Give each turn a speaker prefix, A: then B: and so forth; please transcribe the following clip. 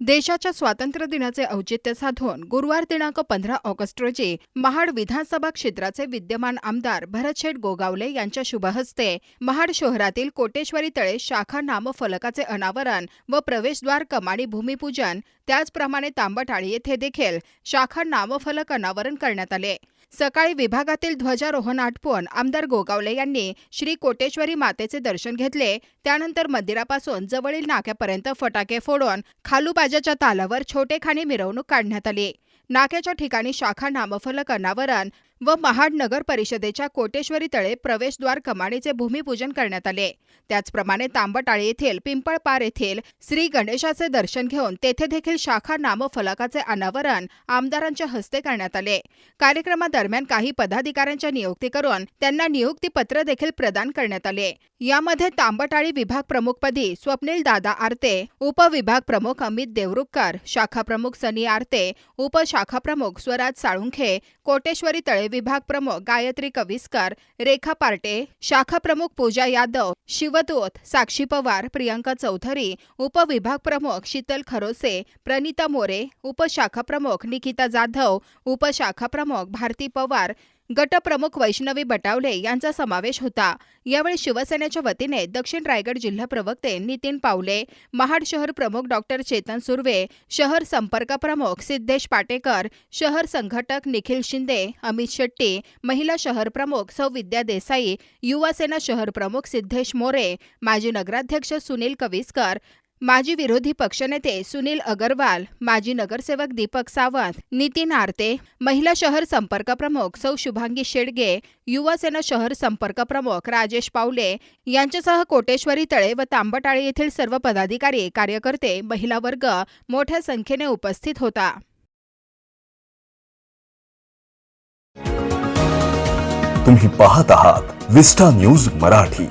A: देशाच्या स्वातंत्र्य दिनाचे औचित्य साधून गुरुवार दिनांक पंधरा ऑगस्ट रोजी महाड विधानसभा क्षेत्राचे विद्यमान आमदार भरतशेठ गोगावले यांच्या शुभहस्ते महाड शहरातील कोटेश्वरी तळे शाखा नामफलकाचे अनावरण व प्रवेशद्वार कमानी भूमिपूजन त्याचप्रमाणे तांबटाळी येथे देखील शाखा नामफलक अनावरण करण्यात आले. सकाळी विभागातील ध्वजारोहण आटपून आमदार गोगावले यांनी श्री कोटेश्वरी मातेचे दर्शन घेतले. त्यानंतर मंदिरापासून जवळील नाक्यापर्यंत फटाके फोडून खालूबाजाच्या तालावर छोटेखानी मिरवणूक काढण्यात आली. नाक्याच्या ठिकाणी शाखा नामफलक अनावरण व महाड नगर परिषदेच्या कोटेश्वरी तळे प्रवेशद्वार कमानीचे भूमिपूजन करण्यात आले. त्याचप्रमाणे तांबटाळी येथील पिंपळपार येथील श्री गणेशाचे दर्शन घेऊन तेथे देखील शाखा नामफलकाचे अनावरण आमदारांच्या हस्ते करण्यात आले. कार्यक्रमादरम्यान काही पदाधिकाऱ्यांच्या नियुक्ती करून त्यांना नियुक्तीपत्र देखील प्रदान करण्यात आले. यामध्ये तांबटाळी विभाग प्रमुखपदी स्वप्नील दादा आरते उपविभाग प्रमुख अमित देवरुखकर शाखा प्रमुख सनी आरते उपशाखा प्रमुख स्वराज साळुंखे कोटेश्वरी तळे विभाग प्रमुख गायत्री कविस्कर रेखा पार्टे शाखा प्रमुख पूजा यादव शिवदूत साक्षी पवार प्रियंका चौधरी उपविभाग प्रमुख शीतल खरोसे प्रणिता मोरे उपशाखा प्रमुख निकिता जाधव उपशाखा प्रमुख भारती पवार गटप्रमुख वैष्णवी बटावले यांचा समावेश होता. यावेळी शिवसेनेच्या वतीने दक्षिण रायगड जिल्हा प्रवक्ते नितीन पावले महाड शहर प्रमुख डॉक्टर चेतन सुर्वे शहर संपर्क प्रमुख सिद्धेश पाटेकर शहर संघटक निखिल शिंदे अमित शेट्टी महिला शहर प्रमुख सौ विद्या देसाई युवा सेना शहर प्रमुख सिद्धेश मोरे माजी नगराध्यक्ष सुनील कविस्कर माजी विरोधी पक्षनेते सुनील अगरवाल माजी नगरसेवक दीपक सावंत नितीन आरते महिला शहर संपर्क प्रमुख सौ शुभांगी शेडगे युवा सेना शहर संपर्क प्रमुख राजेश पावले यांच्यासह कोटेश्वरी तळे व तांबटाळी येथील सर्व पदाधिकारी कार्यकर्ते महिला वर्ग मोठ्या संख्येने उपस्थित होता.
B: तुम्ही पाहत आहात विस्टा न्यूज मराठी.